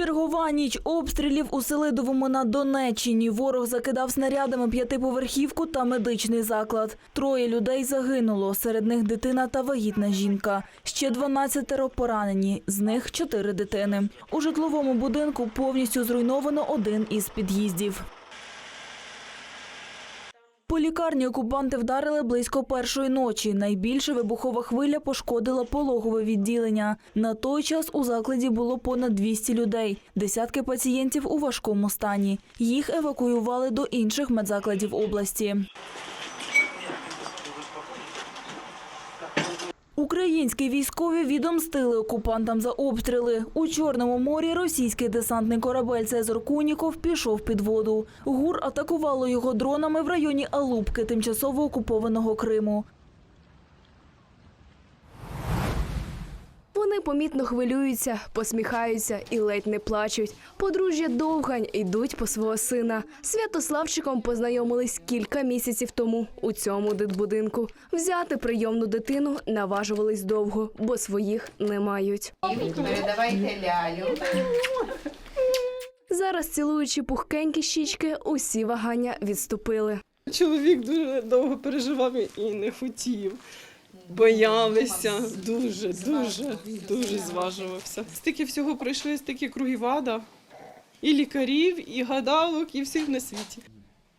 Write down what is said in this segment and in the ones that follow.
Чергова ніч обстрілів у Селидовому на Донеччині. Ворог закидав снарядами п'ятиповерхівку та медичний заклад. Троє людей загинуло. Серед них дитина та вагітна жінка. Ще 12 поранені, з них чотири дитини. У житловому будинку повністю зруйновано один із під'їздів. По лікарні окупанти вдарили близько першої ночі. Найбільше вибухова хвиля пошкодила пологове відділення. На той час у закладі було понад 200 людей. Десятки пацієнтів у важкому стані. Їх евакуювали до інших медзакладів області. Українські військові відомстили окупантам за обстріли. У Чорному морі російський десантний корабель Цезар Куніков пішов під воду. ГУР атакувало його дронами в районі Алубки, тимчасово окупованого Криму. Вони помітно хвилюються, посміхаються і ледь не плачуть. Подружжя Довгань йдуть по свого сина. Святославчиком познайомились кілька місяців тому у цьому дитбудинку. Взяти прийомну дитину наважувались довго, бо своїх не мають. Передавайте лялю. Зараз, цілуючи пухкенькі щічки, усі вагання відступили. Чоловік дуже довго переживав і не хотів. Боялися дуже, дуже, дуже зважувався. Стільки всього пройшли, стільки кругів ада, і лікарів, і гадалок, і всіх на світі.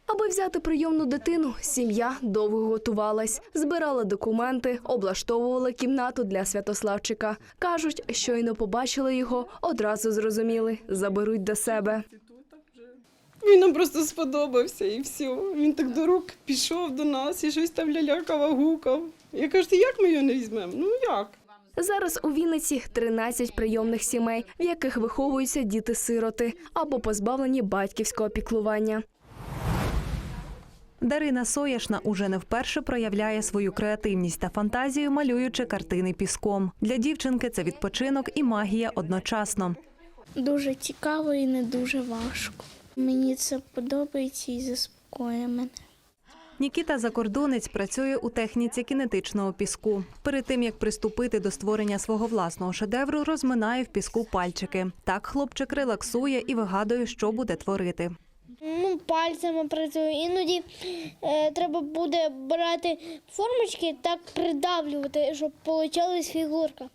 Аби взяти прийомну дитину, сім'я довго готувалась, збирала документи, облаштовувала кімнату для Святославчика. Кажуть, щойно побачили його, одразу зрозуміли, заберуть до себе. Він нам просто сподобався і все. Він так до рук пішов до нас і щось там лялякав, гукав. Я кажу, як ми його не візьмемо? Ну як? Зараз у Вінниці 13 прийомних сімей, в яких виховуються діти-сироти або позбавлені батьківського піклування. Дарина Сояшна уже не вперше проявляє свою креативність та фантазію, малюючи картини піском. Для дівчинки це відпочинок і магія одночасно. Дуже цікаво і не дуже важко. Мені це подобається і заспокоює мене. Нікіта Закордонець працює у техніці кінетичного піску. Перед тим як приступити до створення свого власного шедевру, розминає в піску пальчики. Так хлопчик релаксує і вигадує, що буде творити. Ну, пальцями працюю. Іноді е, треба буде брати формочки, так придавлювати, щоб вийшла фігурка.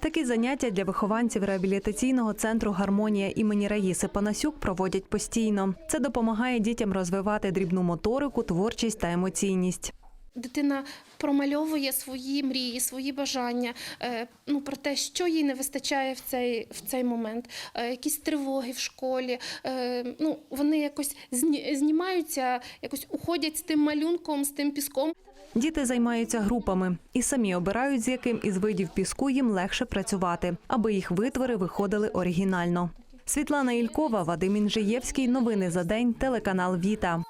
Такі заняття для вихованців реабілітаційного центру Гармонія імені Раїси Панасюк проводять постійно. Це допомагає дітям розвивати дрібну моторику, творчість та емоційність. Дитина промальовує свої мрії, свої бажання, е, ну про те, що їй не вистачає в цей, в цей момент, е, якісь тривоги в школі. е, Ну, вони якось зні- знімаються, якось уходять з тим малюнком, з тим піском. Діти займаються групами і самі обирають, з яким із видів піску їм легше працювати, аби їх витвори виходили оригінально. Світлана Ількова, Вадим Інжиєвський. Новини за день. Телеканал Віта.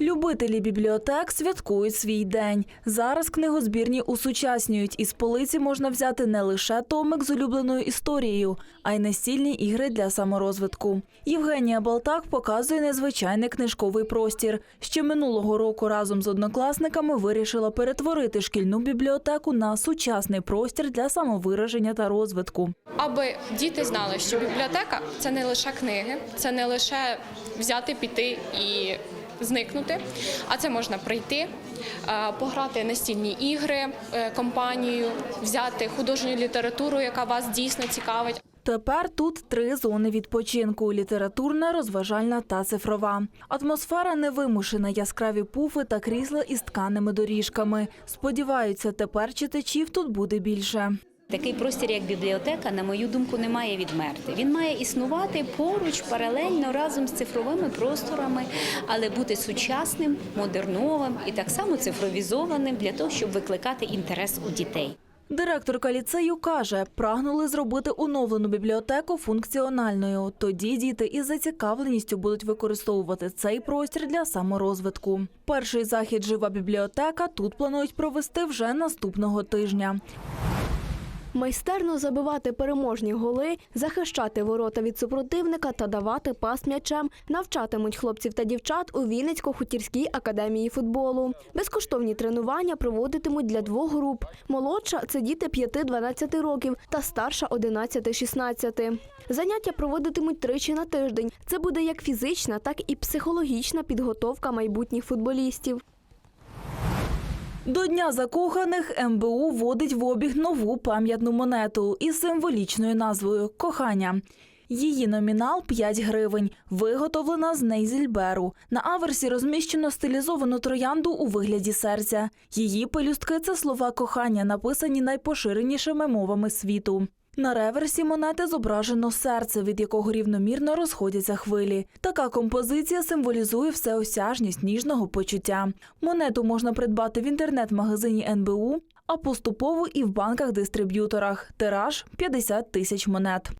Любителі бібліотек святкують свій день. Зараз книгозбірні усучаснюють. Із полиці можна взяти не лише томик з улюбленою історією, а й настільні ігри для саморозвитку. Євгенія Балтак показує незвичайний книжковий простір. Ще минулого року разом з однокласниками вирішила перетворити шкільну бібліотеку на сучасний простір для самовираження та розвитку. аби діти знали, що бібліотека це не лише книги, це не лише взяти, піти і зникнути, а це можна прийти, е, пограти настільні ігри е, компанією, взяти художню літературу, яка вас дійсно цікавить. Тепер тут три зони відпочинку: літературна, розважальна та цифрова. Атмосфера невимушена, яскраві пуфи та крісла із тканими доріжками. Сподіваються, тепер читачів тут буде більше. Такий простір, як бібліотека, на мою думку, не має відмерти. Він має існувати поруч, паралельно разом з цифровими просторами, але бути сучасним, модерновим і так само цифровізованим для того, щоб викликати інтерес у дітей. Директорка ліцею каже, прагнули зробити оновлену бібліотеку функціональною. Тоді діти із зацікавленістю будуть використовувати цей простір для саморозвитку. Перший захід Жива бібліотека тут планують провести вже наступного тижня. Майстерно забивати переможні голи, захищати ворота від супротивника та давати пас м'ячем навчатимуть хлопців та дівчат у Вінницько-хутірській академії футболу. Безкоштовні тренування проводитимуть для двох груп. Молодша це діти 5-12 років та старша 11-16. Заняття проводитимуть тричі на тиждень. Це буде як фізична, так і психологічна підготовка майбутніх футболістів. До Дня закоханих МБУ вводить в обіг нову пам'ятну монету із символічною назвою Кохання. Її номінал 5 гривень, виготовлена з нейзельберу. На аверсі розміщено стилізовану троянду у вигляді серця. Її пелюстки це слова кохання, написані найпоширенішими мовами світу. На реверсі монети зображено серце, від якого рівномірно розходяться хвилі. Така композиція символізує всеосяжність ніжного почуття. Монету можна придбати в інтернет-магазині НБУ, а поступово і в банках-дистриб'юторах. Тираж 50 тисяч монет.